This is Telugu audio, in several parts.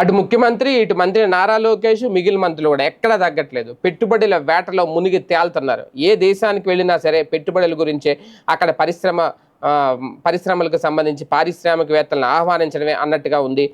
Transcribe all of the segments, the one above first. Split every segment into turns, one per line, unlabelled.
అటు ముఖ్యమంత్రి ఇటు మంత్రి నారా లోకేష్ మిగిలిన మంత్రులు కూడా ఎక్కడా తగ్గట్లేదు. పెట్టుబడుల వేటలో మునిగి తేలుతున్నారు. ఏ దేశానికి వెళ్ళినా సరే పెట్టుబడుల గురించే అక్కడ పరిశ్రమ పరిశ్రమలకు సంబంధించి పారిశ్రామికవేత్తలను ఆహ్వానించడమే అన్నట్టుగా ఉంది.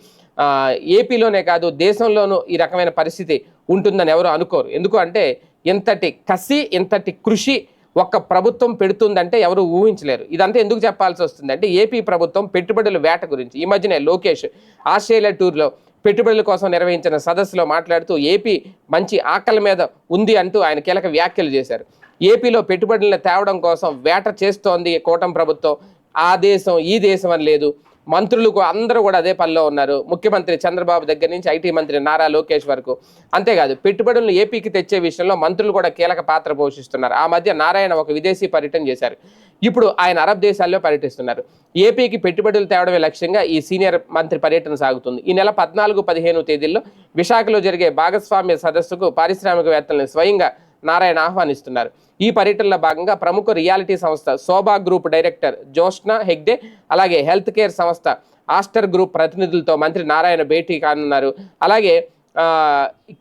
ఏపీలోనే కాదు దేశంలోనూ ఈ రకమైన పరిస్థితి ఉంటుందని ఎవరు అనుకోరు. ఎందుకు అంటే ఇంతటి కసి ఇంతటి కృషి ఒక్క ప్రభుత్వం పెడుతుందంటే ఎవరు ఊహించలేరు. ఇదంతా ఎందుకు చెప్పాల్సి వస్తుంది అంటే ఏపీ ప్రభుత్వం పెట్టుబడుల వేట గురించి. ఈ మధ్యనే లోకేష్ ఆస్ట్రేలియా టూర్లో పెట్టుబడుల కోసం నిర్వహించిన సదస్సులో మాట్లాడుతూ ఏపీ మంచి ఆకలి మీద ఉంది అంటూ ఆయన కీలక వ్యాఖ్యలు చేశారు. ఏపీలో పెట్టుబడులను తేవడం కోసం వేట చేస్తోంది కూటమి ప్రభుత్వం. ఆ దేశం ఈ దేశం అని లేదు. మంత్రులు అందరూ కూడా అదే పనిలో ఉన్నారు. ముఖ్యమంత్రి చంద్రబాబు దగ్గర నుంచి ఐటీ మంత్రి నారా లోకేష్ వరకు. అంతేకాదు పెట్టుబడులను ఏపీకి తెచ్చే విషయంలో మంత్రులు కూడా కీలక పాత్ర పోషిస్తున్నారు. ఆ మధ్య నారాయణ ఒక విదేశీ పర్యటన చేశారు. ఇప్పుడు ఆయన అరబ్ దేశాల్లో పర్యటిస్తున్నారు. ఏపీకి పెట్టుబడులు తేవడమే లక్ష్యంగా ఈ సీనియర్ మంత్రి పర్యటన సాగుతుంది. ఈ నెల పద్నాలుగు పదిహేను తేదీల్లో విశాఖలో జరిగే భాగస్వామ్య సదస్సుకు పారిశ్రామికవేత్తలను స్వయంగా నారాయణ ఆహ్వానిస్తున్నారు. ఈ పర్యటనలో భాగంగా ప్రముఖ రియాలిటీ సంస్థ శోభా గ్రూప్ డైరెక్టర్ జోష్నా హెగ్డే అలాగే హెల్త్ కేర్ సంస్థ ఆస్టర్ గ్రూప్ ప్రతినిధులతో మంత్రి నారాయణ భేటీ కానున్నారు. అలాగే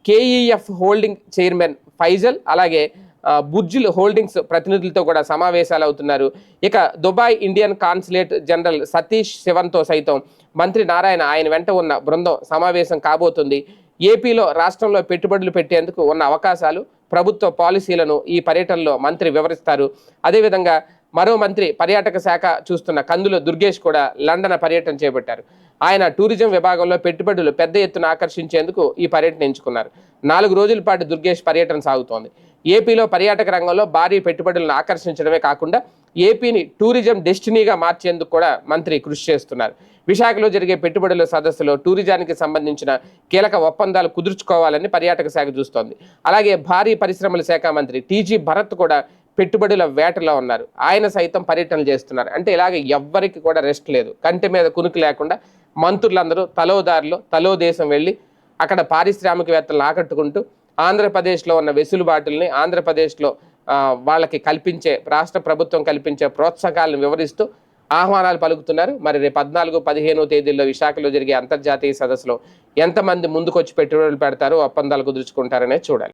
కేఈఎఫ్ హోల్డింగ్ చైర్మన్ ఫైజల్ అలాగే ఆ, హోల్డింగ్స్ ప్రతినిధులతో కూడా సమావేశాలు అవుతున్నారు. ఇక Dubai Indian consulate general Satish శివన్తో సైతం మంత్రి నారాయణ ఆయన వెంట ఉన్న బృందం సమావేశం కాబోతుంది. ఏపీలో రాష్ట్రంలో పెట్టుబడులు పెట్టేందుకు ఉన్న అవకాశాలు ప్రభుత్వ పాలసీలను ఈ పర్యటనలో మంత్రి వివరిస్తారు. అదేవిధంగా మరో మంత్రి పర్యాటక శాఖ చూస్తున్న కందుల దుర్గేష్ కూడా లండన్ పర్యటన చేపట్టారు. ఆయన టూరిజం విభాగంలో పెట్టుబడులు పెద్ద ఎత్తున ఆకర్షించేందుకు ఈ పర్యటన ఎంచుకున్నారు. నాలుగు రోజుల పాటు దుర్గేష్ పర్యటన సాగుతోంది. ఏపీలో పర్యాటక రంగంలో భారీ పెట్టుబడులను ఆకర్షించడమే కాకుండా ఏపీని టూరిజం డెస్టినీగా మార్చేందుకు కూడా మంత్రి కృషి చేస్తున్నారు. విశాఖలో జరిగే పెట్టుబడుల సదస్సులో టూరిజానికి సంబంధించిన కీలక ఒప్పందాలు కుదుర్చుకోవాలని పర్యాటక శాఖ చూస్తోంది. అలాగే భారీ పరిశ్రమల శాఖ మంత్రి టీజీ భరత్ కూడా పెట్టుబడుల వేటలో ఉన్నారు. ఆయన సైతం పర్యటనలు చేస్తున్నారు. అంటే ఇలాగ ఎవ్వరికి కూడా రెస్ట్ లేదు. కంటి మీద కునుకు లేకుండా మంత్రులందరూ తలో దారిలో తలో దేశం వెళ్ళి అక్కడ పారిశ్రామికవేత్తలను ఆకట్టుకుంటూ ఆంధ్రప్రదేశ్లో ఉన్న వెసులుబాటుల్ని ఆంధ్రప్రదేశ్లో వాళ్ళకి కల్పించే రాష్ట్ర ప్రభుత్వం కల్పించే ప్రోత్సాహాలను వివరిస్తూ ఆహ్వానాలు పలుకుతున్నారు. మరి రేపు పద్నాలుగు పదిహేను తేదీల్లో విశాఖలో జరిగే అంతర్జాతీయ సదస్సులో ఎంతమంది ముందుకొచ్చి పెట్టుబడులు పెడతారు ఒప్పందాలు కుదుర్చుకుంటారనే చూడాలి.